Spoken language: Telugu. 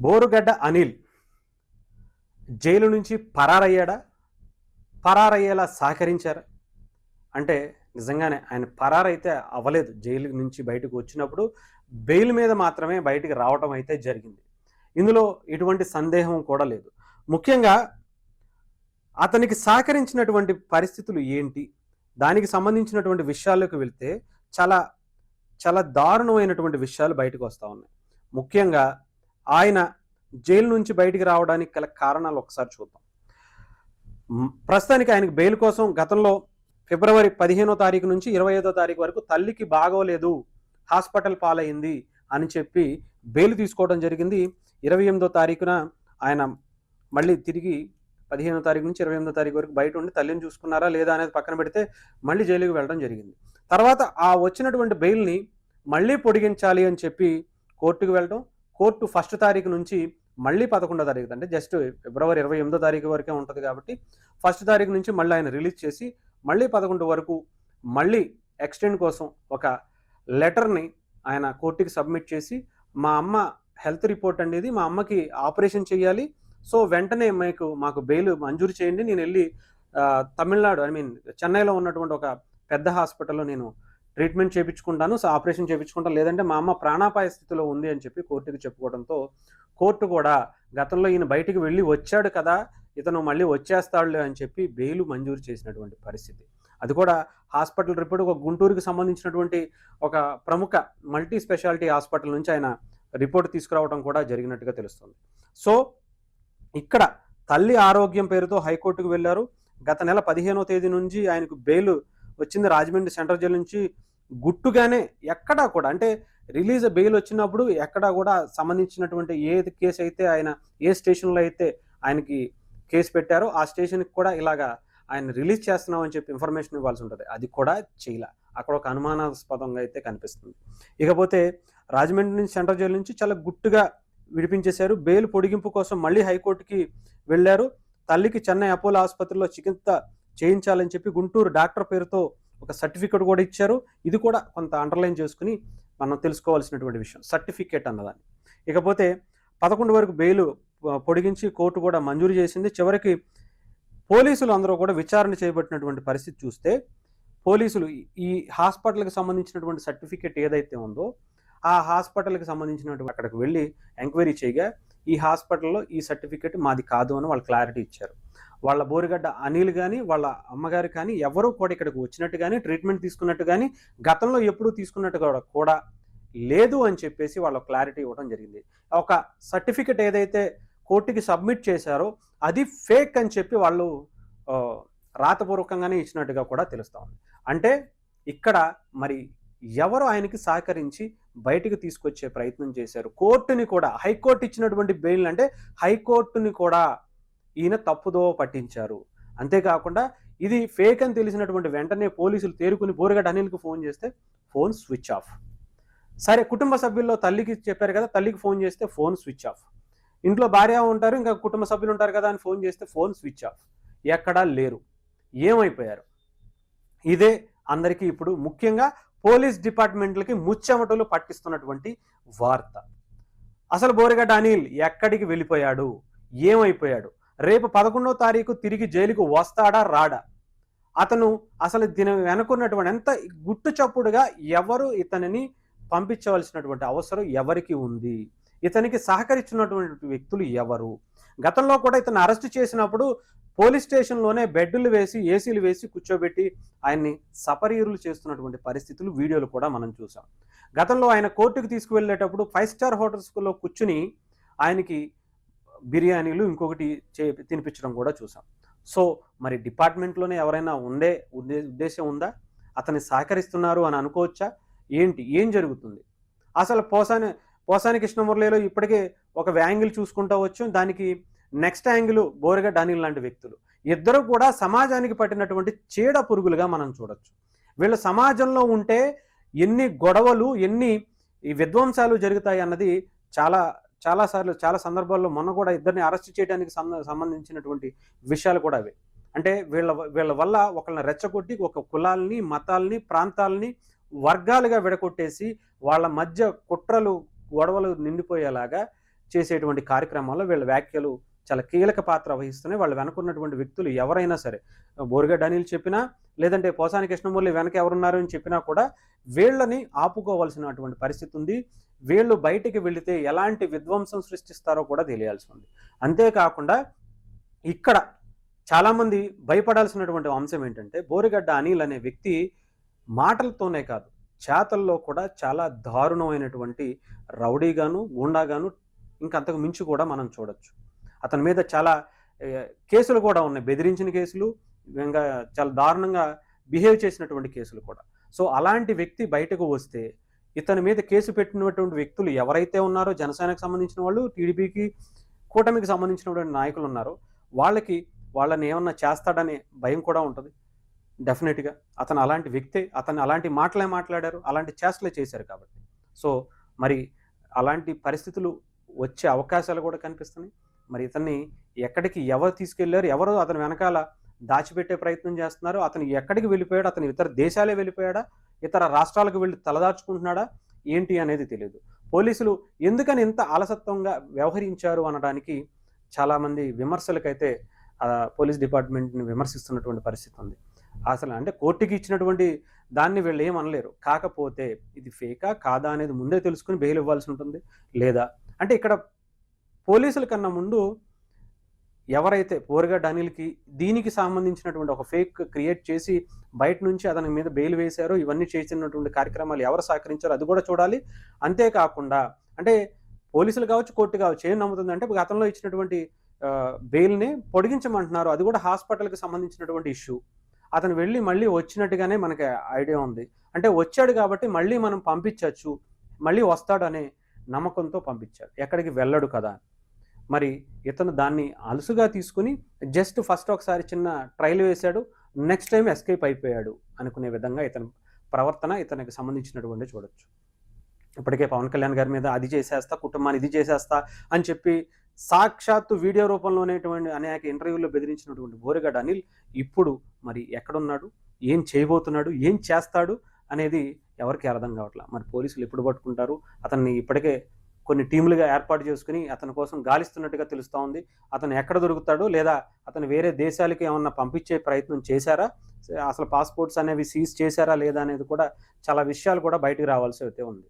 బోరుగడ్డ అనిల్ జైలు నుంచి పరారయ్యాడా? పరారయ్యేలా సహకరించారా? అంటే నిజంగానే ఆయన పరారైతే అవ్వలేదు. జైలు నుంచి బయటకు వచ్చినప్పుడు బెయిల్ మీద మాత్రమే బయటికి రావటం అయితే జరిగింది. ఇందులో ఎటువంటి సందేహం కూడా లేదు. ముఖ్యంగా అతనికి సహకరించినటువంటి పరిస్థితులు ఏంటి? దానికి సంబంధించినటువంటి విషయాల్లోకి వెళ్తే చాలా చాలా దారుణమైనటువంటి విషయాలు బయటకు వస్తూ ఉన్నాయి. ముఖ్యంగా ఆయన జైలు నుంచి బయటికి రావడానికి గల కారణాలు ఒకసారి చూద్దాం. ప్రస్తుతానికి ఆయనకు బెయిల్ కోసం గతంలో ఫిబ్రవరి పదిహేనో తారీఖు నుంచి ఇరవై ఐదో తారీఖు వరకు తల్లికి బాగోలేదు హాస్పిటల్ పాలైంది అని చెప్పి బెయిల్ తీసుకోవడం జరిగింది. ఇరవై ఎనిమిదో తారీఖున ఆయన మళ్ళీ తిరిగి పదిహేనో తారీఖు నుంచి ఇరవై ఎనిమిదో తారీఖు వరకు బయట ఉండి తల్లిని చూసుకున్నారా లేదా అనేది పక్కన పెడితే మళ్ళీ జైలుకి వెళ్ళడం జరిగింది. తర్వాత ఆ వచ్చినటువంటి బెయిల్ని మళ్ళీ పొడిగించాలి అని చెప్పి కోర్టుకు వెళ్ళడం కోర్టు ఫస్ట్ తారీఖు నుంచి మళ్ళీ పదకొండో తారీఖు అంటే జస్ట్ ఫిబ్రవరి ఇరవై ఎనిమిదో తారీఖు వరకే ఉంటుంది కాబట్టి ఫస్ట్ తారీఖు నుంచి మళ్ళీ ఆయన రిలీజ్ చేసి మళ్ళీ పదకొండు వరకు మళ్ళీ ఎక్స్టెండ్ కోసం ఒక లెటర్ని ఆయన కోర్టుకి సబ్మిట్ చేసి మా అమ్మ హెల్త్ రిపోర్ట్ అనేది మా అమ్మకి ఆపరేషన్ చేయాలి. సో వెంటనే మీకు మాకు బెయిల్ మంజూరు చేయండి. నేను వెళ్ళి తమిళనాడు ఐ మీన్ చెన్నైలో ఉన్నటువంటి ఒక పెద్ద హాస్పిటల్లో నేను ట్రీట్మెంట్ చేయించుకుంటాను సో ఆపరేషన్ చేయించుకుంటాను లేదంటే మా అమ్మ ప్రాణాపాయ స్థితిలో ఉంది అని చెప్పి కోర్టుకి చెప్పుకోవడంతో కోర్టు కూడా గతంలో ఈయన బయటికి వెళ్ళి వచ్చాడు కదా ఇతను మళ్ళీ వచ్చేస్తాడులే అని చెప్పి బెయిల్ మంజూరు చేసినటువంటి పరిస్థితి. అది కూడా హాస్పిటల్ రిపోర్ట్ ఒక గుంటూరుకి సంబంధించినటువంటి ఒక ప్రముఖ మల్టీ స్పెషాలిటీ హాస్పిటల్ నుంచి ఆయన రిపోర్ట్ తీసుకురావడం కూడా జరిగినట్టుగా తెలుస్తుంది. సో ఇక్కడ తల్లి ఆరోగ్యం పేరుతో హైకోర్టుకు వెళ్ళారు. గత నెల పదిహేనో తేదీ నుంచి ఆయనకు బెయిల్ వచ్చింది రాజమండ్రి సెంట్రల్ జైలు నుంచి గుట్టుగానే ఎక్కడా కూడా అంటే రిలీజ్ బెయిల్ వచ్చినప్పుడు ఎక్కడా కూడా సంబంధించినటువంటి ఏ కేసు అయితే ఆయన ఏ స్టేషన్లో అయితే ఆయనకి కేసు పెట్టారో ఆ స్టేషన్కి కూడా ఇలాగా ఆయన రిలీజ్ చేస్తున్నామని చెప్పి ఇన్ఫర్మేషన్ ఇవ్వాల్సి ఉంటుంది. అది కూడా చేయలే. అక్కడ ఒక అనుమానాస్పదంగా అయితే కనిపిస్తుంది. ఇకపోతే రాజమండ్రి నుంచి సెంట్రల్ జైలు నుంచి చాలా గుట్టుగా విడిపించేశారు. బెయిల్ పొడిగింపు కోసం మళ్ళీ హైకోర్టుకి వెళ్ళారు. తల్లికి చెన్నై అపోలో ఆసుపత్రిలో చికిత్స చేయించాలని చెప్పి గుంటూరు డాక్టర్ పేరుతో ఒక సర్టిఫికేట్ కూడా ఇచ్చారు. ఇది కూడా కొంత అండర్లైన్ చేసుకుని మనం తెలుసుకోవాల్సినటువంటి విషయం సర్టిఫికేట్ అన్నదాన్ని. ఇకపోతే పదకొండు వరకు బెయిల్ పొడిగించి కోర్టు కూడా మంజూరు చేసింది. చివరికి పోలీసులు అందరూ కూడా విచారణ చేయబట్టినటువంటి పరిస్థితి చూస్తే పోలీసులు ఈ- ఈ హాస్పిటల్కి సంబంధించినటువంటి సర్టిఫికేట్ ఏదైతే ఉందో ఆ హాస్పిటల్కి సంబంధించినటువంటి అక్కడికి వెళ్ళి ఎంక్వైరీ చేయగా ఈ హాస్పిటల్లో ఈ సర్టిఫికేట్ మాది కాదు అని వాళ్ళు క్లారిటీ ఇచ్చారు. వాళ్ళ బోరిగడ్డ అనిల్ కానీ వాళ్ళ అమ్మగారు కానీ ఎవరూ కూడా ఇక్కడికి వచ్చినట్టు కానీ ట్రీట్మెంట్ తీసుకున్నట్టు కానీ గతంలో ఎప్పుడూ తీసుకున్నట్టు కూడా కూడా లేదు అని చెప్పేసి వాళ్ళ క్లారిటీ ఇవ్వడం జరిగింది. ఒక సర్టిఫికెట్ ఏదైతే కోర్టుకి సబ్మిట్ చేశారో అది ఫేక్ అని చెప్పి వాళ్ళు రాతపూర్వకంగానే ఇచ్చినట్టుగా కూడా తెలుస్తా ఉంది. అంటే ఇక్కడ మరి ఎవరు ఆయనకి సహకరించి బయటకు తీసుకొచ్చే ప్రయత్నం చేశారు? కోర్టుని కూడా హైకోర్టు ఇచ్చినటువంటి బెయిల్ అంటే హైకోర్టుని కూడా ఈయన తప్పుదో పట్టించారు. అంతేకాకుండా ఇది ఫేక్ అని తెలిసినటువంటి వెంటనే పోలీసులు తేరుకుని బోరగడ్డ అనిల్కి ఫోన్ చేస్తే ఫోన్ స్విచ్ ఆఫ్. సరే కుటుంబ సభ్యుల్లో తల్లికి చెప్పారు కదా తల్లికి ఫోన్ చేస్తే ఫోన్ స్విచ్ ఆఫ్. ఇంట్లో భార్య ఉంటారు ఇంకా కుటుంబ సభ్యులు ఉంటారు కదా అని ఫోన్ చేస్తే ఫోన్ స్విచ్ ఆఫ్. ఎక్కడా లేరు. ఏమైపోయారు? ఇదే అందరికీ ఇప్పుడు ముఖ్యంగా పోలీస్ డిపార్ట్మెంట్లకి ముచ్చెమటలు పట్టిస్తున్నటువంటి వార్త. అసలు బోరగడ్డ అనిల్ ఎక్కడికి వెళ్ళిపోయాడు? ఏమైపోయాడు? రేపు పదకొండో తారీఖు తిరిగి జైలుకు వస్తాడా రాడా? అతను అసలు దీని వెనుకున్నటువంటి ఎంత గుట్టు చప్పుడుగా ఎవరు ఇతనిని పంపించవలసినటువంటి అవసరం ఎవరికి ఉంది? ఇతనికి సహకరించినటువంటి వ్యక్తులు ఎవరు? గతంలో కూడా ఇతను అరెస్ట్ చేసినప్పుడు పోలీస్ స్టేషన్లోనే బెడ్లు వేసి ఏసీలు వేసి కూర్చోబెట్టి ఆయన్ని సపరీరులు చేస్తున్నటువంటి పరిస్థితులు వీడియోలు కూడా మనం చూసాం. గతంలో ఆయన కోర్టుకు తీసుకువెళ్ళేటప్పుడు ఫైవ్ స్టార్ హోటల్స్లో కూర్చుని ఆయనకి బిర్యానీలు ఇంకొకటి చే తినిపించడం కూడా చూసాం. సో మరి డిపార్ట్మెంట్లోనే ఎవరైనా ఉండే ఉద్దే ఉద్దేశం ఉందా? అతన్ని సహకరిస్తున్నారు అని అనుకోవచ్చా? ఏంటి? ఏం జరుగుతుంది? అసలు పోసాని పోసాని కృష్ణమురళిలో ఇప్పటికే ఒక యాంగిల్ చూసుకుంటా వచ్చు. దానికి నెక్స్ట్ యాంగిల్ బోరిగా డానిల్ లాంటి వ్యక్తులు. ఇద్దరు కూడా సమాజానికి పట్టినటువంటి చీడ పురుగులుగా మనం చూడొచ్చు. వీళ్ళు సమాజంలో ఉంటే ఎన్ని గొడవలు ఎన్ని ఈ విధ్వంసాలు జరుగుతాయి అన్నది చాలా చాలా సార్లు చాలా సందర్భాల్లో మొన్న కూడా ఇద్దరిని అరెస్ట్ చేయడానికి సంబంధించినటువంటి విషయాలు కూడా అవి. అంటే వీళ్ళ వీళ్ళ వల్ల ఒకళ్ళని రెచ్చగొట్టి ఒక కులాల్ని మతాల్ని ప్రాంతాలని వర్గాలుగా విడగొట్టేసి వాళ్ళ మధ్య కుట్రలు గొడవలు నిండిపోయేలాగా చేసేటువంటి కార్యక్రమాల్లో వీళ్ళ వ్యాఖ్యలు చాలా కీలక పాత్ర వహిస్తున్నాయి. వాళ్ళు వెనకున్నటువంటి వ్యక్తులు ఎవరైనా సరే బోరుగడ్డ అనిల్ చెప్పినా లేదంటే పోసాని కృష్ణమూర్తి వెనక ఎవరున్నారు అని చెప్పినా కూడా వీళ్ళని ఆపుకోవాల్సినటువంటి పరిస్థితి ఉంది. వీళ్ళు బయటికి వెళితే ఎలాంటి విధ్వంసం సృష్టిస్తారో కూడా తెలియాల్సి ఉంది. అంతేకాకుండా ఇక్కడ చాలామంది భయపడాల్సినటువంటి అంశం ఏంటంటే బోరిగడ్డ అనిల్ అనే వ్యక్తి మాటలతోనే కాదు చేతల్లో కూడా చాలా దారుణమైనటువంటి రౌడీగాను గూండాగాను ఇంకంతకు మించి కూడా మనం చూడొచ్చు. అతని మీద చాలా కేసులు కూడా ఉన్నాయి. బెదిరించిన కేసులు ఇంకా చాలా దారుణంగా బిహేవ్ చేసినటువంటి కేసులు కూడా. సో అలాంటి వ్యక్తి బయటకు వస్తే ఇతని మీద కేసు పెట్టినటువంటి వ్యక్తులు ఎవరైతే ఉన్నారో జనసేనకు సంబంధించిన వాళ్ళు టీడీపీకి కూటమికి సంబంధించినటువంటి నాయకులు ఉన్నారో వాళ్ళకి వాళ్ళని ఏమన్నా చేస్తాడనే భయం కూడా ఉంటుంది. డెఫినెట్గా అతను అలాంటి వ్యక్తే అతను అలాంటి మాటలే మాట్లాడారు అలాంటి చేష్టలే చేశారు కాబట్టి. సో మరి అలాంటి పరిస్థితులు వచ్చే అవకాశాలు కూడా కనిపిస్తున్నాయి. మరి ఇతన్ని ఎక్కడికి ఎవరు తీసుకెళ్ళారు ఎవరు అతని వెనకాల దాచిపెట్టే ప్రయత్నం చేస్తున్నారు అతను ఎక్కడికి వెళ్ళిపోయాడు అతను ఇతర దేశాలే వెళ్ళిపోయాడా ఇతర రాష్ట్రాలకు వెళ్ళి తలదాచుకుంటున్నాడా? ఏంటి అనేది తెలియదు పోలీసులు ఎందుకని ఇంత అలసత్వంగా వ్యవహరించారు అనడానికి చాలామంది విమర్శలకైతే పోలీస్ డిపార్ట్మెంట్ని విమర్శిస్తున్నటువంటి పరిస్థితి ఉంది. అసలు అంటే కోర్టుకి ఇచ్చినటువంటి దాన్ని వీళ్ళు ఏమనలేరు కాకపోతే ఇది ఫేకా కాదా అనేది ముందే తెలుసుకుని బెయిల్ ఇవ్వాల్సి ఉంటుంది. లేదా? అంటే ఇక్కడ పోలీసుల కన్నా ముందు ఎవరైతే పోరుగడ్డ అనిల్కి దీనికి సంబంధించినటువంటి ఒక ఫేక్ క్రియేట్ చేసి బయట నుంచి అతని మీద బెయిల్ వేశారో ఇవన్నీ చేసినటువంటి కార్యక్రమాలు ఎవరు సహకరించారో అది కూడా చూడాలి. అంతేకాకుండా అంటే పోలీసులు కావచ్చు కోర్టు కావచ్చు ఏం నమ్ముతుంది అంటే గతంలో ఇచ్చినటువంటి బెయిల్ని పొడిగించమంటున్నారు. అది కూడా హాస్పిటల్కి సంబంధించినటువంటి ఇష్యూ. అతను వెళ్ళి మళ్ళీ వచ్చినట్టుగానే మనకి ఐడియా ఉంది. అంటే వచ్చాడు కాబట్టి మళ్ళీ మనం పంపించవచ్చు మళ్ళీ వస్తాడనే నమ్మకంతో పంపించారు. ఎక్కడికి వెళ్ళడు కదా. మరి ఇతను దాన్ని అలుసుగా తీసుకుని జస్ట్ ఫస్ట్ ఒకసారి చిన్న ట్రైల్ వేశాడు నెక్స్ట్ టైం ఎస్కేప్ అయిపోయాడు అనుకునే విధంగా ఇతని ప్రవర్తన ఇతనికి సంబంధించినటువంటి చూడొచ్చు. ఇప్పటికే పవన్ కళ్యాణ్ గారి మీద అది చేసేస్తా కుటుంబాన్ని ఇది చేసేస్తా అని చెప్పి సాక్షాత్తు వీడియో రూపంలోనేటువంటి అనేక ఇంటర్వ్యూల్లో బెదిరించినటువంటి బోరిగడ్ అనిల్ ఇప్పుడు మరి ఎక్కడున్నాడు ఏం చేయబోతున్నాడు ఏం చేస్తాడు అనేది ఎవరికి అర్థం కావట్లా. మరి పోలీసులు ఎప్పుడు పట్టుకుంటారు అతన్ని ఇప్పటికే కొన్ని టీములుగా ఏర్పాటు చేసుకుని అతని కోసం గాలిస్తున్నట్టుగా తెలుస్తూ ఉంది. అతను ఎక్కడ దొరుకుతాడు లేదా అతను వేరే దేశాలకి ఏమన్నా పంపించే ప్రయత్నం చేశారా? అసలు పాస్పోర్ట్స్ అనేవి సీజ్ చేశారా లేదా అనేది కూడా చాలా విషయాలు కూడా బయటకు రావాల్సి అయితే ఉంది.